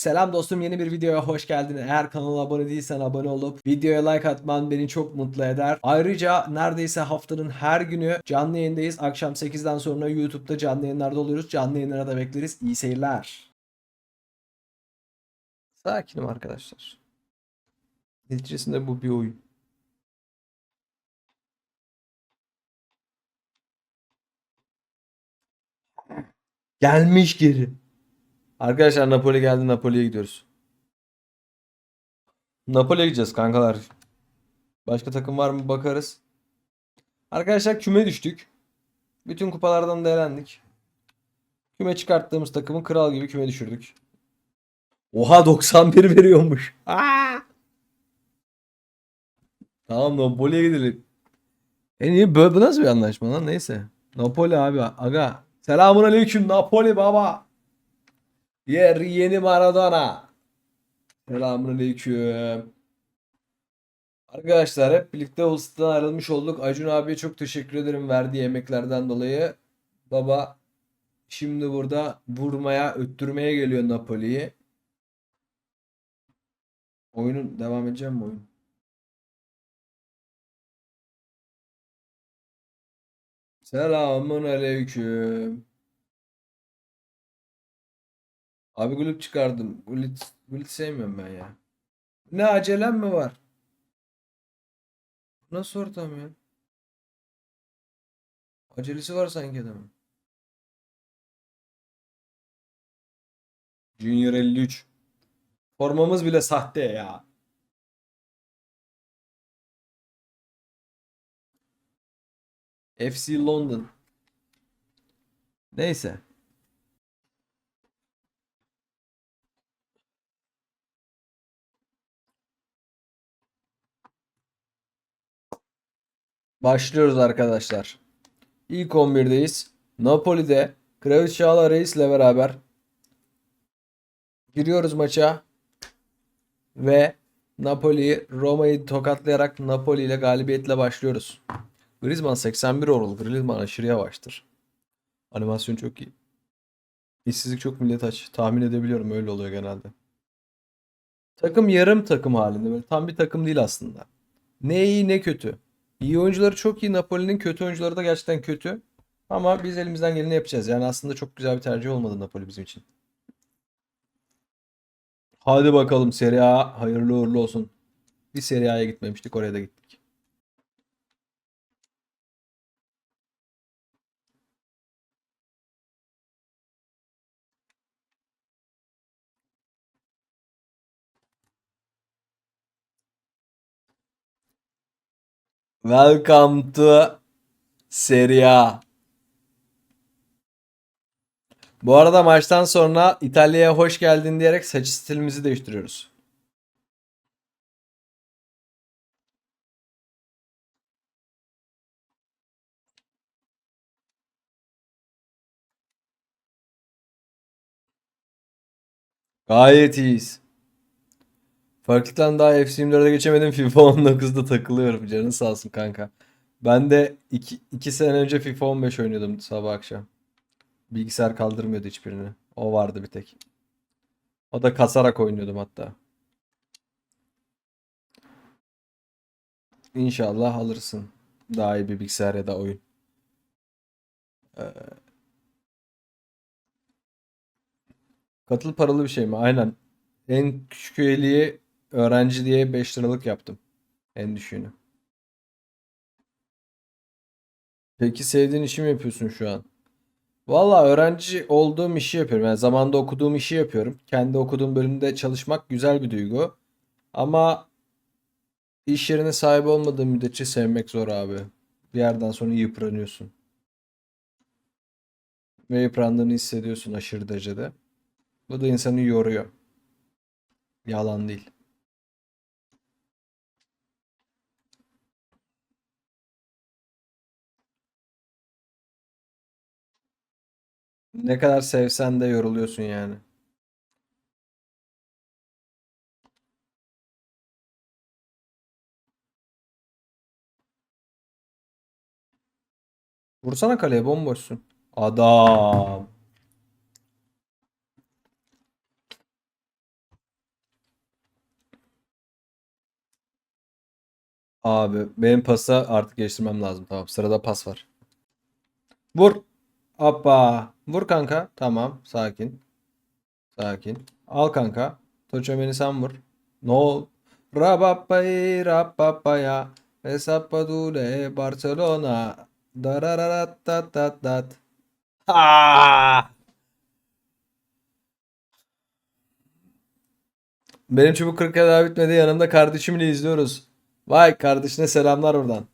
Selam dostum yeni bir videoya hoş geldin. Eğer kanala abone değilsen abone olup videoya like atman beni çok mutlu eder. Ayrıca neredeyse haftanın her günü canlı yayındayız. Akşam 8'den sonra YouTube'da canlı yayınlarda oluyoruz. Canlı yayınlara da bekleriz. İyi seyirler. Sakinim arkadaşlar. Neticesinde bu bir oyun. Gelmiş geri. Arkadaşlar Napoli geldi. Napoli'ye gidiyoruz. Napoli'ye gideceğiz kankalar. Başka takım var mı bakarız. Arkadaşlar küme düştük. Bütün kupalardan da elendik. Küme çıkarttığımız takımı kral gibi küme düşürdük. Oha 91 veriyormuş. Aa! Tamam Napoli'ye gidelim. E niye böyle bu nasıl bir anlaşma lan neyse. Napoli abi aga. Selamun aleyküm Napoli baba. Yer yeni Maradona. Selamun aleyküm. Arkadaşlar hep birlikte Ulster'dan ayrılmış olduk. Acun abiye çok teşekkür ederim verdiği emeklerden dolayı. Baba şimdi burada vurmaya, öttürmeye geliyor Napoli'yi. Oyunun devam edeceğim mi oyun? Selamun aleyküm. Abi gulüp çıkardım. Gullit, gullit sevmiyorum ben ya. Ne acelem mi var? Nasıl ortam ya? Acelesi var sanki adamın. Junior 53. Formamız bile sahte ya. FC London. Neyse. Başlıyoruz arkadaşlar. İlk 11'deyiz. Napoli'de Kravitschala Reis'le beraber giriyoruz maça ve Napoli'yi Roma'yı tokatlayarak Napoli ile galibiyetle başlıyoruz. Griezmann 81 oral. Griezmann aşırı yavaştır. Animasyon çok iyi. İşsizlik çok millet aç. Tahmin edebiliyorum öyle oluyor genelde. Takım yarım takım halinde. Böyle tam bir takım değil aslında. Ne iyi ne kötü. İyi oyuncuları çok iyi. Napoli'nin kötü oyuncuları da gerçekten kötü. Ama biz elimizden geleni yapacağız. Yani aslında çok güzel bir tercih olmadı Napoli bizim için. Hadi bakalım Serie A hayırlı uğurlu olsun. Bir Serie A'ya gitmemiştik oraya da gittik. Welcome to Serie. Bu arada maçtan sonra İtalya'ya hoş geldin diyerek saç stilimizi değiştiriyoruz. Gayet iyiyiz. Farklılıktan daha FC 24'e geçemedim. FIFA 19'da takılıyorum. Canın sağ olsun kanka. Ben de 2 sene önce FIFA 15 oynuyordum sabah akşam. Bilgisayar kaldırmıyordu hiçbirini. O vardı bir tek. O da kasarak oynuyordum hatta. İnşallah alırsın. Daha iyi bir bilgisayar ya da oyun. Ee, katıl paralı bir şey mi? Aynen. En küçük üyeliği öğrenci diye 5 liralık yaptım. En düşüğünü. Peki sevdiğin işi mi yapıyorsun şu an? Valla öğrenci olduğum işi yapıyorum. Yani zamanda okuduğum işi yapıyorum. Kendi okuduğum bölümde çalışmak güzel bir duygu. Ama iş yerine sahip olmadığın müddetçe sevmek zor abi. Bir yerden sonra yıpranıyorsun. Ve yıprandığını hissediyorsun aşırı derecede. Bu da insanı yoruyor. Yalan değil. Ne kadar sevsen de yoruluyorsun yani. Vursana kaleye bomboşsun. Adam. Abi benim pasa artık geliştirmem lazım. Tamam sırada pas var. Vur. Hoppa. Vur kanka. Tamam. Sakin. Sakin. Al kanka. Toçomeni sen vur. No. Rabappay rabappaya. Vesapadule Barcelona. Darararatattat. Ah! Benim çubuk kırıklar daha bitmedi. Yanımda kardeşimle izliyoruz. Vay kardeşine selamlar oradan.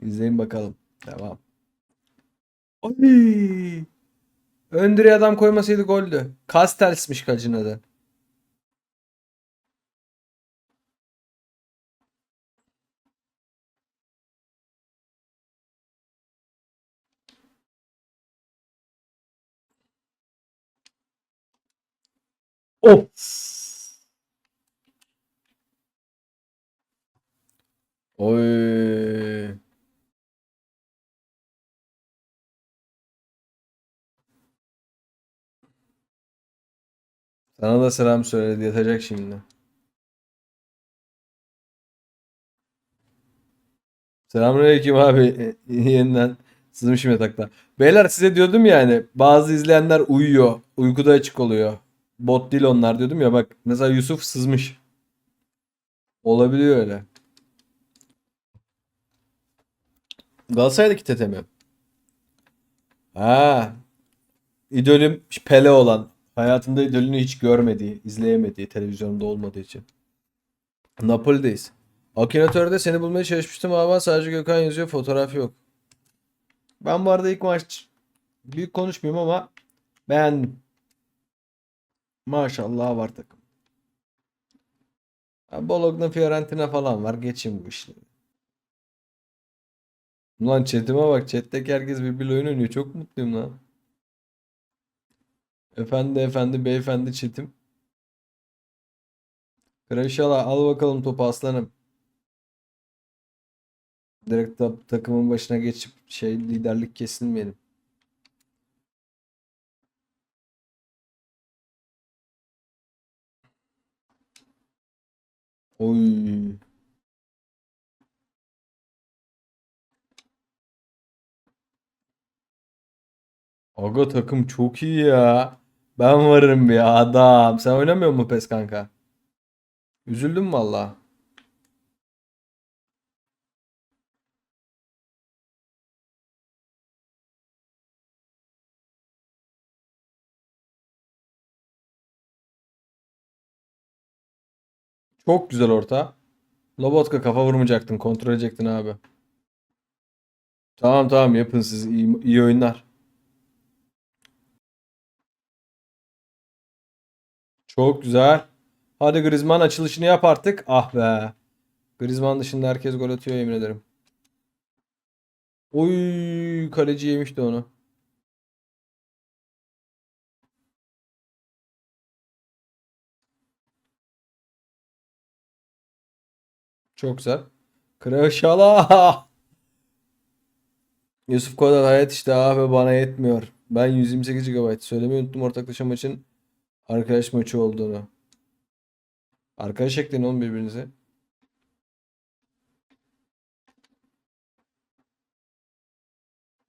İzleyin bakalım. Devam. Oy! Ön direğe adam koymasaydı goldü. Kastels'miş kalecinin adı. Of. Oy. Sana da selam söyledi. Yatacak şimdi. Selamünaleyküm abi. Yeniden sızmışım yatakta. Beyler size diyordum ya hani bazı izleyenler uyuyor. Uykuda açık oluyor. Bot değil onlar diyordum ya bak. Mesela Yusuf sızmış. Olabiliyor öyle. Galatasaray'daki Tete mi? Ha. İdolüm Pele olan. Hayatında idolünü hiç görmediği, izleyemediği, televizyonda olmadığı için. Napoli'deyiz. Akinator'da seni bulmaya çalışmıştım ama sadece Gökhan yazıyor, fotoğraf yok. Ben bu arada ilk maç büyük konuşmayayım ama beğendim. Maşallah var takım. Bologna, Fiorentina falan var. Geçin bu işleri. Ulan chatime bak. Chat'teki herkes birbiriyle oyun oynuyor. Çok mutluyum lan. Efendi efendi beyefendi çetim. Kraliçala al bakalım topu aslanım. Direkt ta- takımın başına geçip şey liderlik kesilmeyelim. Oy. Aga takım çok iyi ya. Ben varım bir adam. Sen oynamıyor musun PES kanka? Üzüldüm valla. Çok güzel orta. Lobotka kafa vurmayacaktın. Kontrol edecektin abi. Tamam tamam yapın siz. iyi, iyi oyunlar. Çok güzel. Hadi Griezmann açılışını yap artık. Ah be. Griezmann dışında herkes gol atıyor yemin ederim. Oy kaleci yemişti onu. Çok güzel. Kıraşala. Yusuf Kodar hayat işte abi bana yetmiyor. Ben 128 GB. Söylemeyi unuttum ortaklaşa maçın arkadaş maçı olduğunu. Arkadaş ekleyin oğlum birbirinize.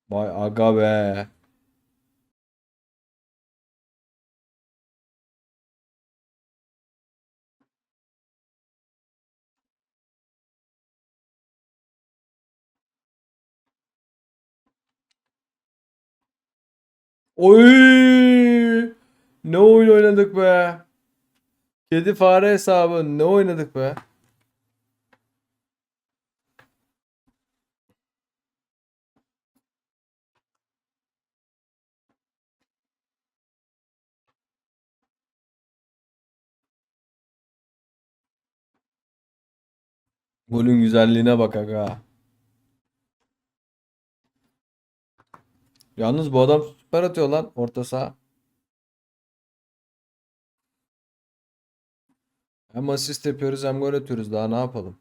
Vay aga be. Oy! Ne oyun oynadık be. Kedi fare hesabı ne oynadık be. Golün güzelliğine bak aga. Yalnız bu adam süper atıyor lan orta saha. Hem asist yapıyoruz hem gol atıyoruz. Daha ne yapalım?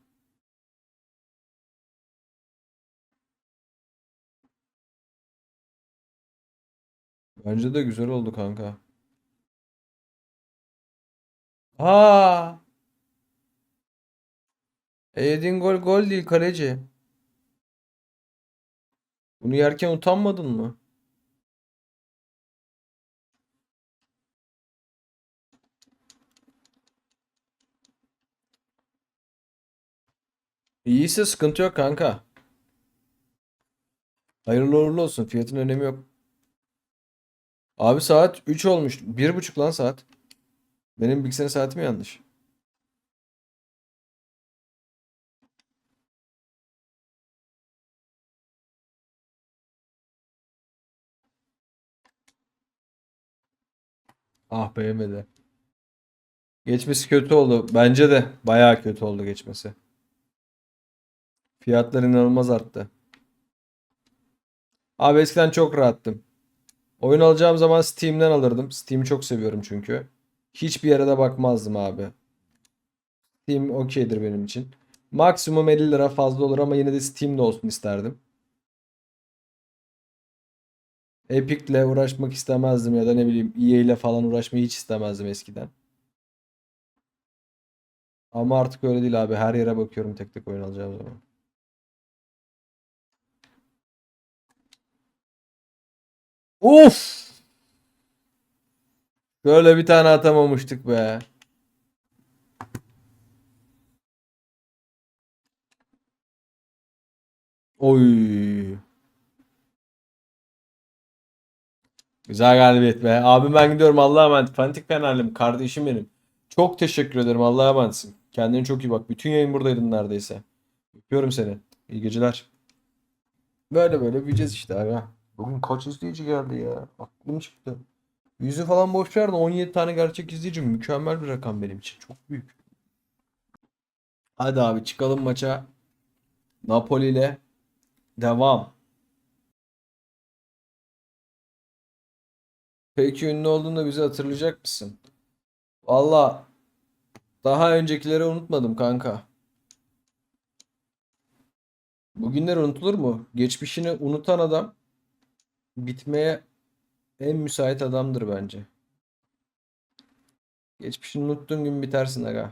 Bence de güzel oldu kanka. Aa! E yediğin gol gol değil kaleci. Bunu yerken utanmadın mı? İyiyse sıkıntı yok kanka. Hayırlı uğurlu olsun. Fiyatın önemi yok. Abi saat 3 olmuş. 1.30 lan saat. Benim bilgisayar saatim yanlış. Ah beğenmedi. Geçmesi kötü oldu. Bence de bayağı kötü oldu geçmesi. Fiyatlar inanılmaz arttı. Abi eskiden çok rahattım. Oyun alacağım zaman Steam'den alırdım. Steam'i çok seviyorum çünkü. Hiçbir yere de bakmazdım abi. Steam okeydir benim için. Maksimum 50 lira fazla olur ama yine de Steam'de olsun isterdim. Epic'le uğraşmak istemezdim ya da ne bileyim EA ile falan uğraşmayı hiç istemezdim eskiden. Ama artık öyle değil abi. Her yere bakıyorum tek tek oyun alacağım zaman. Uf! Böyle bir tane atamamıştık be. Oy. Güzel galibiyet be. Abim ben gidiyorum. Allah'a emanet. Fanatik Fenerlim. Kardeşim benim. Çok teşekkür ederim. Allah'a emanetsin. Kendine çok iyi bak. Bütün yayın buradaydın neredeyse. Öpüyorum seni. İyi geceler. Böyle böyle büyüyeceğiz işte abi. Bugün kaç izleyici geldi ya? Aklım çıktı. Yüzü falan boş ver de 17 tane gerçek izleyici mükemmel bir rakam benim için. Çok büyük. Hadi abi çıkalım maça. Napoli ile devam. Peki ünlü olduğunda bizi hatırlayacak mısın? Valla daha öncekileri unutmadım kanka. Bugünler unutulur mu? Geçmişini unutan adam bitmeye en müsait adamdır bence. Geçmişini unuttuğun gün bitersin aga.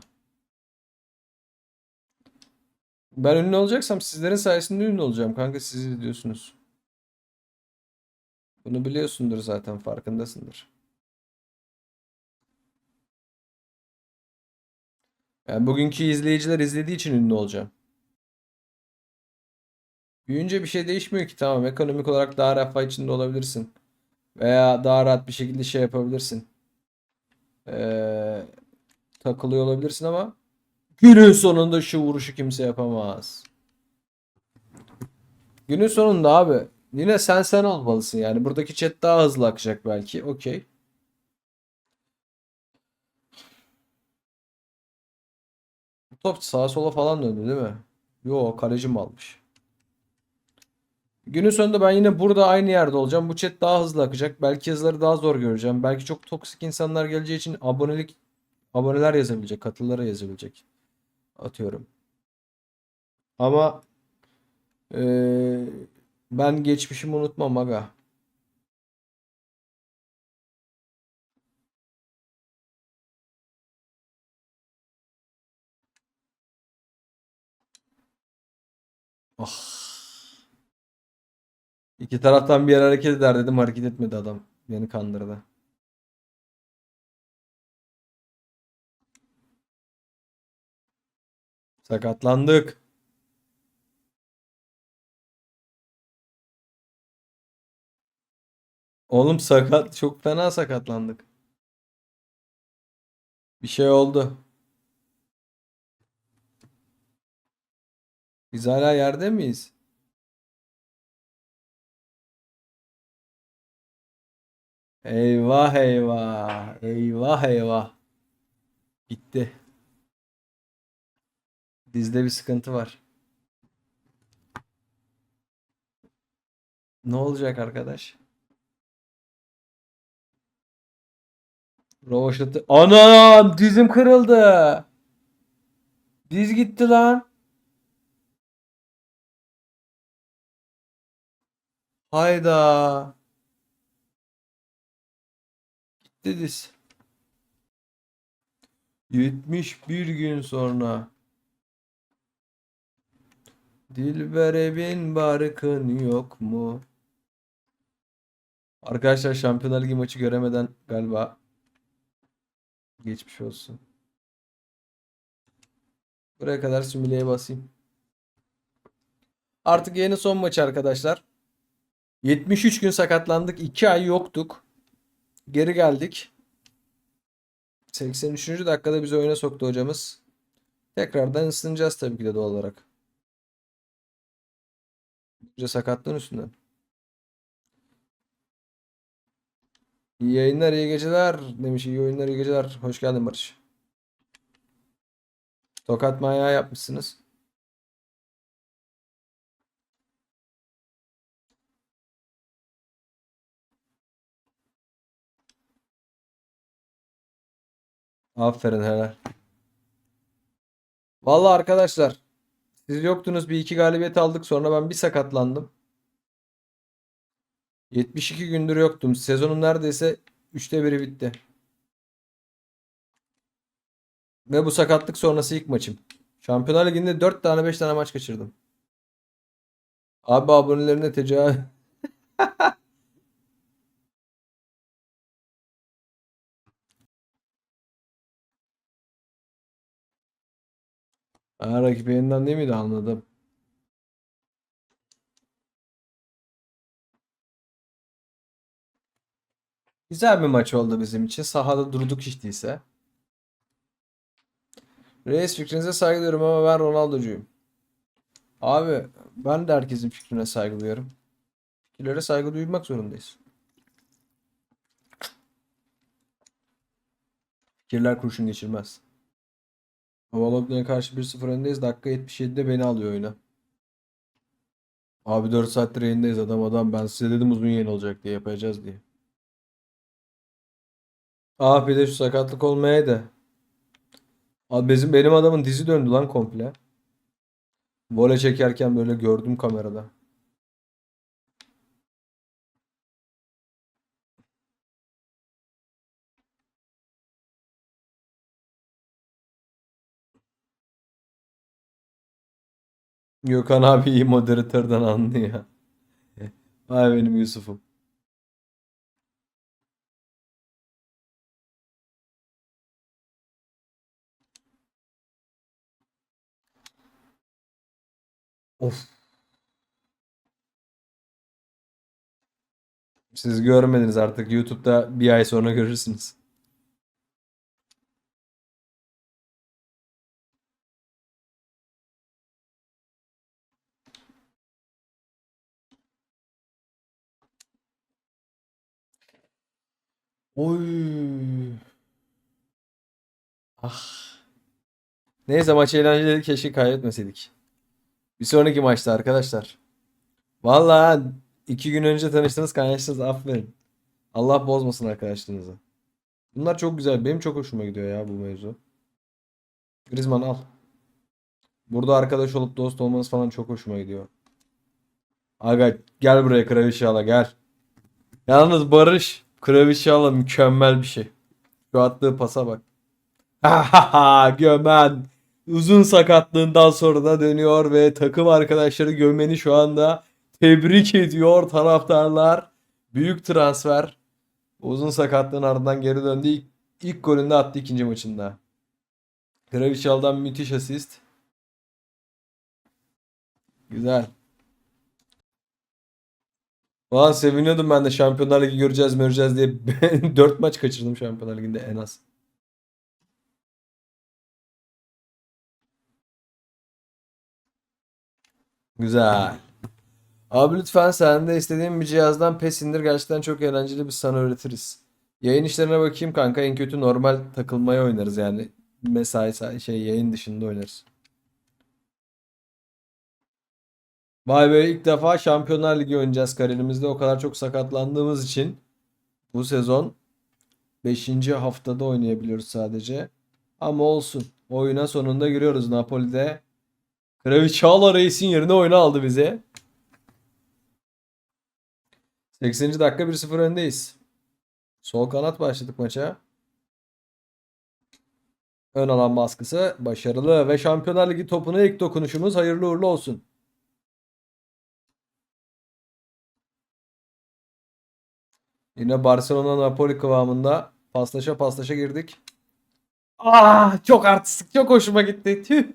Ben ünlü olacaksam sizlerin sayesinde ünlü olacağım kanka siz izliyorsunuz. Bunu biliyorsundur zaten farkındasındır. Yani bugünkü izleyiciler izlediği için ünlü olacağım. Büyüyünce bir şey değişmiyor ki tamam ekonomik olarak daha refah içinde olabilirsin. Veya daha rahat bir şekilde şey yapabilirsin. Ee, takılıyor olabilirsin ama günün sonunda şu vuruşu kimse yapamaz. Günün sonunda abi yine sen sen olmalısın yani. Buradaki chat daha hızlı akacak belki. Okey. Top sağa sola falan döndü değil mi? Yo kaleci mi almış? Günün sonunda ben yine burada aynı yerde olacağım. Bu chat daha hızlı akacak. Belki yazıları daha zor göreceğim. Belki çok toksik insanlar geleceği için abonelik aboneler yazabilecek, katıllara yazabilecek. Atıyorum. Ama eee, ben geçmişimi unutmam aga. Ah. İki taraftan bir yer hareket eder dedim hareket etmedi adam. Beni kandırdı. Sakatlandık. Oğlum sakat çok fena sakatlandık. Bir şey oldu. Biz hala yerde miyiz? Eyvah eyvah. Eyvah eyvah. Gitti. Dizde bir sıkıntı var. Ne olacak arkadaş? Rovaşatı. Anam dizim kırıldı. Diz gitti lan. Hayda. Diz. 71 gün sonra. Dilber evin barkın yok mu? Arkadaşlar Şampiyonlar Ligi maçı göremeden galiba geçmiş olsun. Buraya kadar simüleye basayım. Artık yeni son maçı arkadaşlar. 73 gün sakatlandık. 2 ay yoktuk. Geri geldik. 83. dakikada bizi oyuna soktu hocamız. Tekrardan ısınacağız tabii ki de doğal olarak. Hoca sakatlığın üstünden. İyi yayınlar, iyi geceler demiş. İyi oyunlar, iyi geceler. Hoş geldin Barış. Tokat manyağı yapmışsınız. Aferin helal. Vallahi arkadaşlar siz yoktunuz bir iki galibiyet aldık sonra ben bir sakatlandım. 72 gündür yoktum. Sezonun neredeyse 3'te biri bitti. Ve bu sakatlık sonrası ilk maçım. Şampiyonlar Ligi'nde 4 tane 5 tane maç kaçırdım. Abi abonelerine tecavüz. Ha, rakip yayından değil miydi anladım. Güzel bir maç oldu bizim için. Sahada durduk hiç değilse. Reis fikrinize saygı duyuyorum ama ben Ronaldo'cuyum. Abi ben de herkesin fikrine saygı duyuyorum. Fikirlere saygı duymak zorundayız. Fikirler kurşun geçirmez. Havaloglu'ya karşı 1-0 öndeyiz. Dakika 77'de beni alıyor oyuna. Abi 4 saattir yayındayız adam adam. Ben size dedim uzun yayın olacak diye yapacağız diye. Ah bir de şu sakatlık olmayaydı. Abi bizim benim adamın dizi döndü lan komple. Vole çekerken böyle gördüm kamerada. Gökhan abi iyi moderatörden anlıyor. Vay benim Yusuf'um. Of. Siz görmediniz artık. YouTube'da bir ay sonra görürsünüz. Oy. Ah. Neyse maç eğlenceli keşke kaybetmeseydik. Bir sonraki maçta arkadaşlar. Vallahi iki gün önce tanıştınız kaynaştınız aferin. Allah bozmasın arkadaşlığınızı. Bunlar çok güzel. Benim çok hoşuma gidiyor ya bu mevzu. Griezmann al. Burada arkadaş olup dost olmanız falan çok hoşuma gidiyor. Aga gel buraya Kravişala gel. Yalnız Barış Kravişala mükemmel bir şey. Şu attığı pasa bak. Gömen uzun sakatlığından sonra da dönüyor ve takım arkadaşları Gömen'i şu anda tebrik ediyor taraftarlar. Büyük transfer. Uzun sakatlığın ardından geri döndü. İlk, ilk golünü de attı ikinci maçında. Kravichal'dan müthiş asist. Güzel. Ulan seviniyordum ben de Şampiyonlar Ligi göreceğiz göreceğiz diye 4 maç kaçırdım Şampiyonlar Ligi'nde en az. Güzel. Abi lütfen sen de istediğin bir cihazdan PES indir. Gerçekten çok eğlenceli biz sana öğretiriz. Yayın işlerine bakayım kanka. En kötü normal takılmaya oynarız yani. Mesai sa- şey yayın dışında oynarız. Vay be ilk defa Şampiyonlar Ligi oynayacağız kariyerimizde. O kadar çok sakatlandığımız için bu sezon 5. haftada oynayabiliyoruz sadece. Ama olsun. Oyuna sonunda giriyoruz Napoli'de. Kravichala Reis'in yerine oyunu aldı bize. 80. dakika 1-0 öndeyiz. Sol kanat başladık maça. Ön alan baskısı başarılı ve Şampiyonlar Ligi topuna ilk dokunuşumuz hayırlı uğurlu olsun. Yine Barcelona Napoli kıvamında paslaşa paslaşa girdik. Ah çok artistik çok hoşuma gitti. Tüh.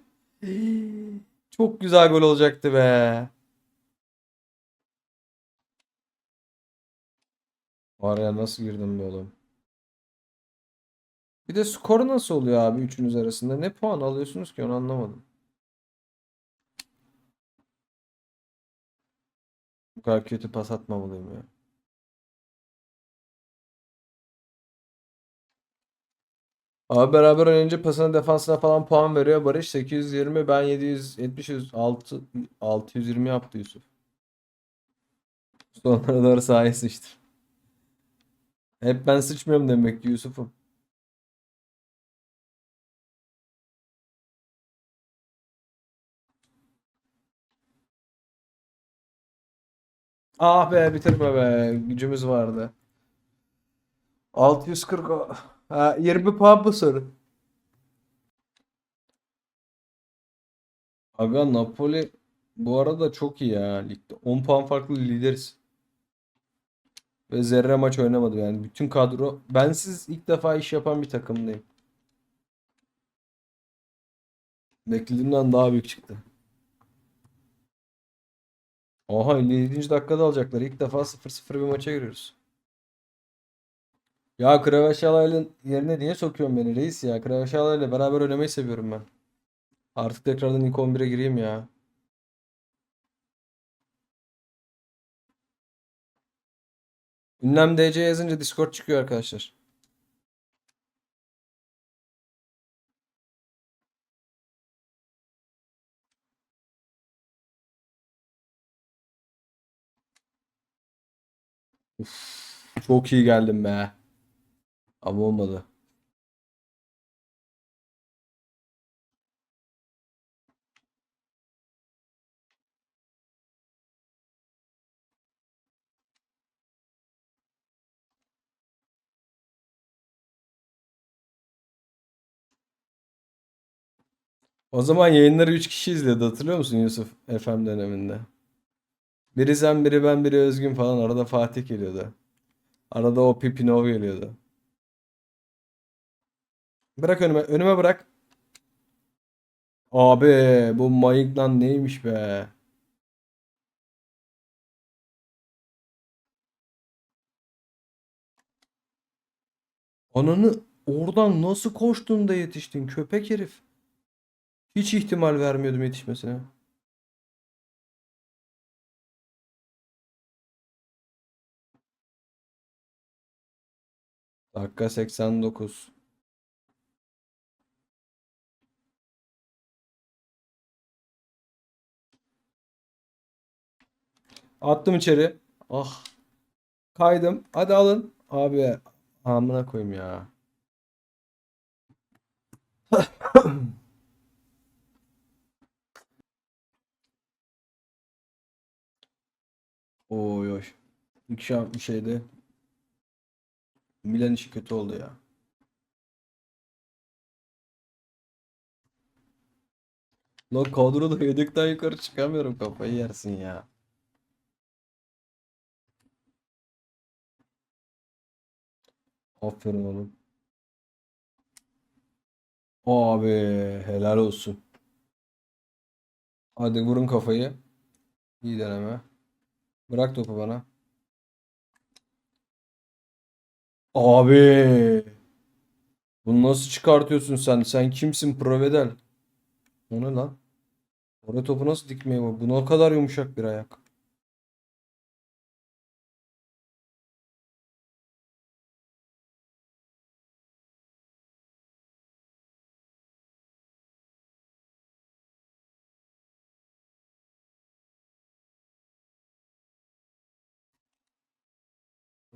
Çok güzel gol olacaktı be. Var ya nasıl girdim be oğlum. Bir de skor nasıl oluyor abi üçünüz arasında? Ne puan alıyorsunuz ki onu anlamadım. Bu kadar kötü pas atmamalıyım ya. Abi beraber oynayınca pasına defansına falan puan veriyor. Barış 820 ben 770 6 620 yaptı Yusuf. Sonlara doğru sahaya sıçtı. Hep ben sıçmıyorum demek ki Yusuf'um. Ah be bitirme be. Gücümüz vardı. 640 o- ha, 20 puan bu soru. Aga Napoli bu arada çok iyi ya ligde. 10 puan farklı lideriz. Ve zerre maç oynamadı yani. Bütün kadro bensiz ilk defa iş yapan bir takımdayım. Beklediğimden daha büyük çıktı. Oha 57. dakikada alacaklar. İlk defa 0-0 bir maça giriyoruz. Ya Kvaratskhelia yerine niye sokuyorsun beni reis ya? İle beraber oynamayı seviyorum ben. Artık tekrardan ilk 11'e gireyim ya. Ünlem DC yazınca Discord çıkıyor arkadaşlar. Uf, çok iyi geldim be. Ama olmadı. O zaman yayınları 3 kişi izledi hatırlıyor musun Yusuf FM döneminde? Biri sen, biri ben, biri Özgün falan. Arada Fatih geliyordu. Arada o Pipinov geliyordu. Bırak önüme. Önüme bırak. Abi bu mayık lan neymiş be? Ananı oradan nasıl koştun da yetiştin köpek herif. Hiç ihtimal vermiyordum yetişmesine. Dakika 89. Attım içeri. Ah. Kaydım. Hadi alın. Abi amına koyayım ya. Oy oy. İlk şan bir şeydi. Milan işi kötü oldu ya. Lan kadroda yedekten yukarı çıkamıyorum kafayı yersin ya. Aferin oğlum. Abi helal olsun. Hadi vurun kafayı. İyi deneme. Bırak topu bana. Abi. Bunu nasıl çıkartıyorsun sen? Sen kimsin Provedel? O ne lan? Oraya topu nasıl dikmeye bu? Bu ne kadar yumuşak bir ayak.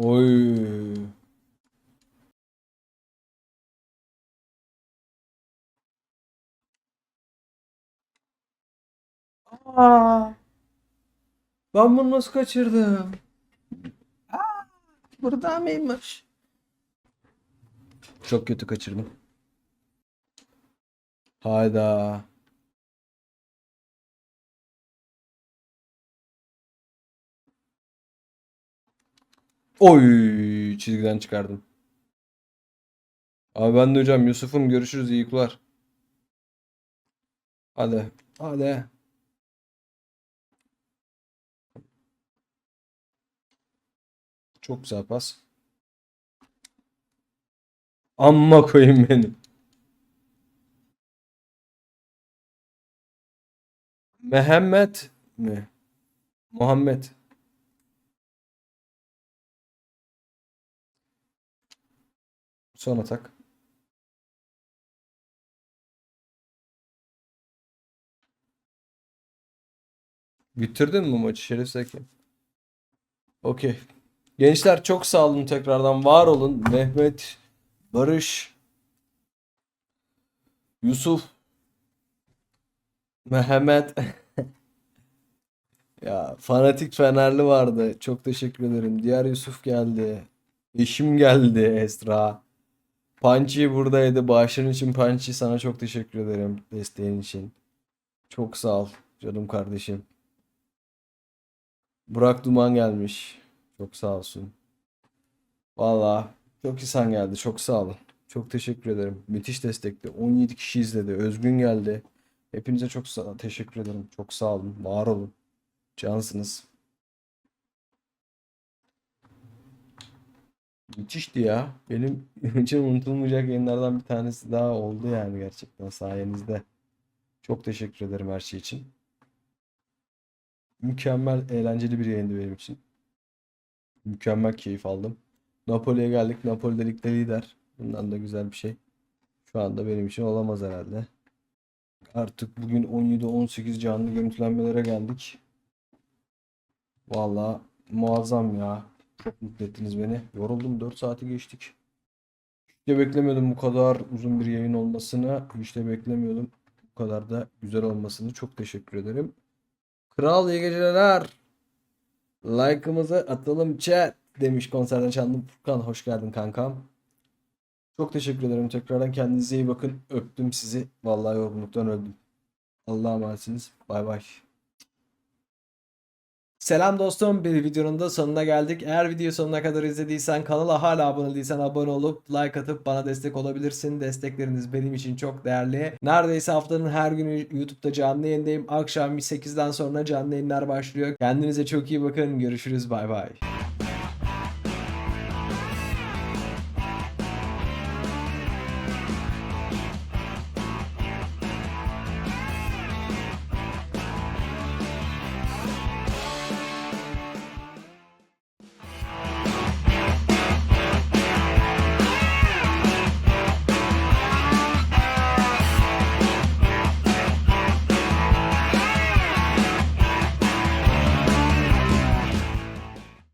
Oy. Aa. Ben bunu nasıl kaçırdım? Aa, burada mıymış? Çok kötü kaçırdım. Hayda. Oy çizgiden çıkardım. Abi ben de hocam Yusuf'um görüşürüz iyi uykular. Hadi. Hadi. Çok güzel pas. Amma koyayım benim. Mehmet mi? Muhammed. Son atak. Bitirdin mi maçı Şerif Seki? Okey. Gençler çok sağ olun tekrardan. Var olun. Mehmet, Barış, Yusuf, Mehmet. Ya fanatik Fenerli vardı. Çok teşekkür ederim. Diğer Yusuf geldi. Eşim geldi Esra. Pançi buradaydı. Bağışların için Pançi sana çok teşekkür ederim desteğin için. Çok sağ ol canım kardeşim. Burak Duman gelmiş. Çok sağ olsun. Valla çok insan geldi. Çok sağ olun. Çok teşekkür ederim. Müthiş destekti. 17 kişi izledi. Özgün geldi. Hepinize çok sağ teşekkür ederim. Çok sağ olun. Var olun. Cansınız. Müthişti ya. Benim için unutulmayacak yayınlardan bir tanesi daha oldu yani gerçekten sayenizde. Çok teşekkür ederim her şey için. Mükemmel, eğlenceli bir yayındı benim için. Mükemmel keyif aldım. Napoli'ye geldik. Napoli de lider. Bundan da güzel bir şey. Şu anda benim için olamaz herhalde. Artık bugün 17-18 canlı görüntülenmelere geldik. Vallahi muazzam ya. Çok mutlu ettiniz beni. Yoruldum 4 saati geçtik. Hiç de beklemiyordum bu kadar uzun bir yayın olmasını. Hiç de beklemiyordum bu kadar da güzel olmasını. Çok teşekkür ederim. Kral iyi geceler. Like'ımızı atalım chat demiş konserden çaldım. Furkan hoş geldin kankam. Çok teşekkür ederim tekrardan. Kendinize iyi bakın. Öptüm sizi. Vallahi yorgunluktan öldüm. Allah'a emanetsiniz. Bay bay. Selam dostum. Bir videonun da sonuna geldik. Eğer video sonuna kadar izlediysen kanala hala abone değilsen abone olup like atıp bana destek olabilirsin. Destekleriniz benim için çok değerli. Neredeyse haftanın her günü YouTube'da canlı yayındayım. Akşam 8'den sonra canlı yayınlar başlıyor. Kendinize çok iyi bakın. Görüşürüz. Bay bay.